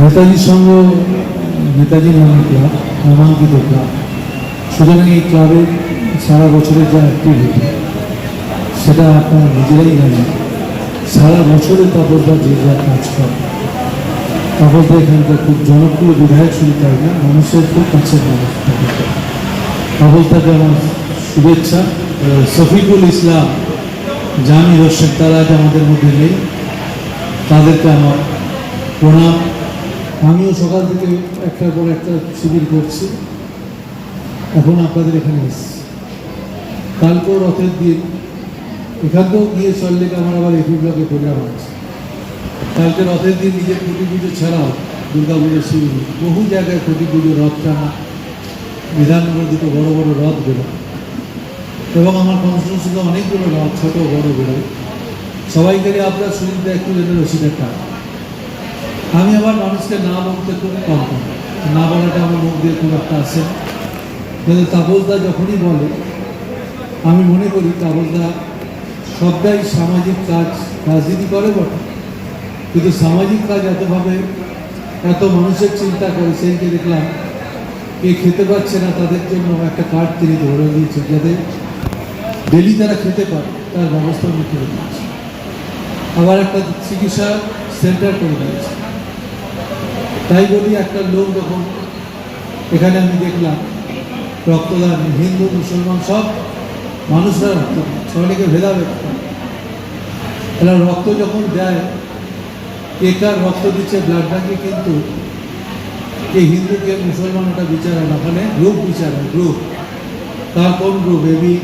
নেতাজির সঙ্গে নেতাজির নামে ক্লাব নামাঙ্কিত ক্লাব সুতরাং এই ক্লাবের সারা বছরের যা অ্যাক্টিভিটি সেটা আপনারা নিজেরাই জানেন। সারা বছরে তাপসদা যে যা কাজ করে তাপসদা এখানকার খুব জনপ্রিয় বিধায়ক শুধু তাই না, মানুষের খুব কাছের মানুষ। তাপসদা তাপসদাকে আমার শুভেচ্ছা। শফিকুল ইসলাম জামি হোসেন, তারা আমাদের মধ্যে নেই। তাদেরকে আমার প্রণাম। আমিও সকাল থেকে একটার পর একটা শিবির করছি। এখন আপনাদের এখানে এসেছি। কালকেও রথের দিন। এখানকেও গিয়ে চললে আমার আবার এপি ব্লকে প্রোগ্রাম আছে। কালকে রথের দিন নিজের প্রতি পুজো ছাড়াও দুর্গা পুজোর শিবির। বহু জায়গায় প্রতি পুজো রথ টানা। বিধাননগর দুটো বড় বড় রথ বেরোয়। এবং আমার কনস্টিটিউশনে অনেকগুলো রথ, ছোট, বড় বেরোয়। সবাইকে আপনার সুবিধা একটু যেন রসিদের টাকা আমি আবার মানুষকে না বলতে খুব কম না বলাটা আমার মুখ দিয়ে খুব একটা আসে কিন্তু তাপসদা যখনই বলে, আমি মনে করি তাপসদা সবটাই সামাজিক কাজ, রাজনীতি করে বটে। কিন্তু সামাজিক কাজ এতভাবে, এত মানুষের চিন্তা করে, সেইকে দেখলাম কে খেতে পাচ্ছে না, তাদের জন্য একটা কার্ড তিনি ধরে দিয়েছেন যাতে ডেলি তারা খেতে পারে, তার ব্যবস্থা করে দিয়েছে। আবার একটা চিকিৎসা সেন্টার করে দিয়েছে। তাই বলি একটা লোক যখন এখানে আমি দেখলাম, রক্তদান, হিন্দু, মুসলমান সব মানুষরা রক্ত অনেকে ভেদাভেদ। এরা রক্ত যখন দেয় কার রক্ত দিচ্ছে ব্লাড ব্যাঙ্কে কিন্তু কে হিন্দু, কে মুসলমান, ওটা বিচার হয় না। ওখানে গ্রুপ বিচার হয় গ্রুপ তার কোন গ্রুপ এবি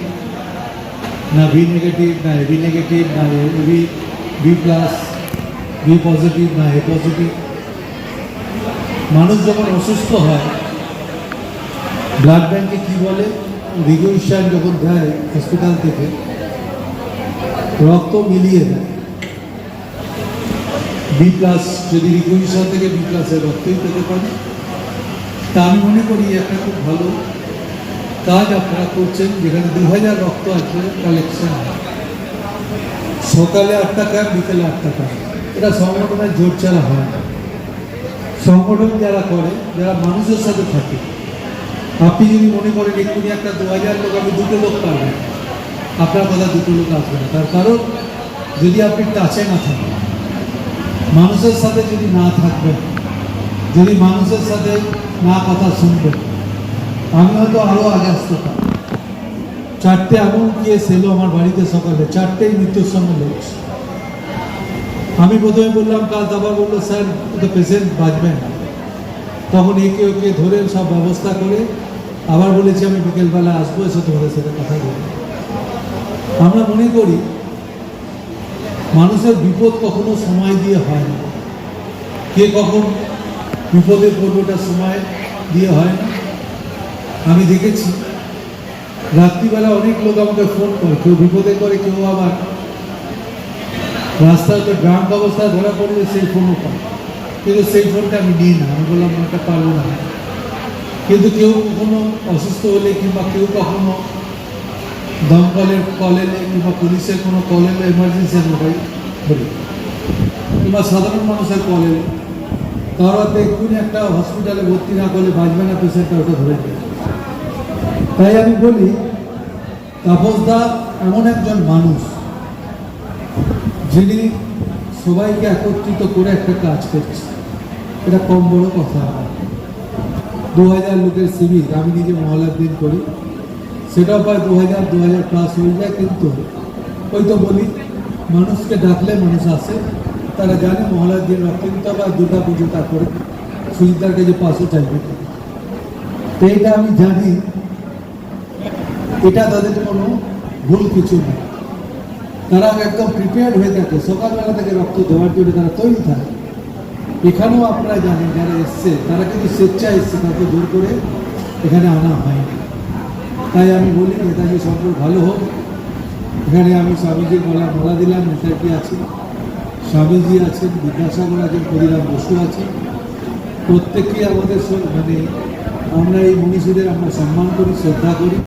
না ভি নেগেটিভ না এবি নেগেটিভ না AB B plus B positive না এ পজিটিভ যখন অসুস্থ হয় ব্লাড ব্যাংকে কি বলে? রিগুইশন যখন দেয় হসপিটাল থেকে, রক্ত মিলিয়ে দেয়। বি প্লাস যদি রিগুইশন থেকে বি প্লাসের রক্তই পেতে পারে। তা আমি মনে করি একটা খুব ভালো কাজ আপনারা করছেন, যেখানে দু হাজার রক্ত আছে কালেকশন সকালে আটটা ক্যাম্প বিকেলে আটটা ক্যাম্প এটা সংগঠনের জোর ছাড়া হয় না। সংগঠন যারা করে, যারা মানুষের সাথে থাকে, আপনি যদি মনে করেন এক্ষুনি একটা দু হাজার লোক আমি দুটো লোক পারবেন আপনার কথা দুটো লোক আসবে না। তার কারণ, যদি আপনি টাচে না থাকেন, মানুষের সাথে যদি না থাকবেন, যদি মানুষের সাথে না কথা শুনবেন, আমি হয়তো আরও আগে আসতে পারি চারটে এমন কেস এলো আমার বাড়িতে সকালে, চারটেই মৃত্যুর সঙ্গে লড়ছে আমি প্রথমে বললাম, কাল আবার বলল, স্যার তো পেশেন্ট বাঁচবেন তখন একে ওকে ধরে সব ব্যবস্থা করে আবার বলেছি, আমি বিকেলবেলা আসব, এসে তোমাদের সাথে কথা বলব। আমরা মনে করি, মানুষের বিপদ কখনো সময় দিয়ে হয় না। কে কখন বিপদে পড়বোটা সময় দিয়ে হয় না। আমি দেখেছি, রাত্রিবেলা অনেক লোক আমাকে ফোন করে, কেউ বিপদে করে কেউ আবার রাস্তায় তো ড্রাঙ্ক অবস্থায় ধরা পড়লে সেই ফোনও পায়। কিন্তু সেই ফোনটা আমি নিই না। আমি বললাম ওটা পারব না। কিন্তু কেউ কখনো অসুস্থ হলে কিংবা কেউ কখনো দমকলের কল এলে কিংবা পুলিশের কোনো কল এলে এমার্জেন্সি আমি ওটাই বলি কিংবা সাধারণ মানুষের কল এলে। তারা দেখুন একটা হসপিটালে ভর্তি না করলে বাঁচবে না পেশেন্টটা ওটা ধরে তাই আমি বলি, তাপসদা এমন একজন মানুষ যিনি সবাইকে একত্রিত করে একটা কাজ করছে। এটা কম বড় কথা। দু হাজার লোকের শিবির আমি নিজে মহলার দিন করি। সেটাও প্রায় দু হাজার দু হাজার প্লাস হয়ে যায়, কিন্তু ওই তো বলি, মানুষকে ডাকলে মানুষ আসে। তারা জানে মহলার দিন হবে আর দুর্গা পুজো তারপরে সুজিতার কাছে পাশে চাইবে। তো এটা আমি জানি, এটা তাদের কোনো ভুল কিছু নেই তারা একদম প্রিপেয়ার্ড হয়ে থাকে। সকালবেলা থেকে রক্ত দেওয়ার জন্য তারা তৈরি থাকে। এখানেও আপনারা জানেন, যারা এসছে, তারা কিন্তু স্বেচ্ছায় এসছে তাকে জোর করে এখানে আনা হয়নি। তাই আমি বলি, নেতাজি সম্পর্ক ভালো হোক। এখানে আমি স্বামীজির গলা মালা দিলাম, নেতাজি আছে স্বামীজি আছেন, বিদ্যাসাগর আছেন, ক্ষুদিরাম বসু আছেন। প্রত্যেককেই আমাদের মানে আমরা এই মনীষীদের আমরা সম্মান করি, শ্রদ্ধা করি।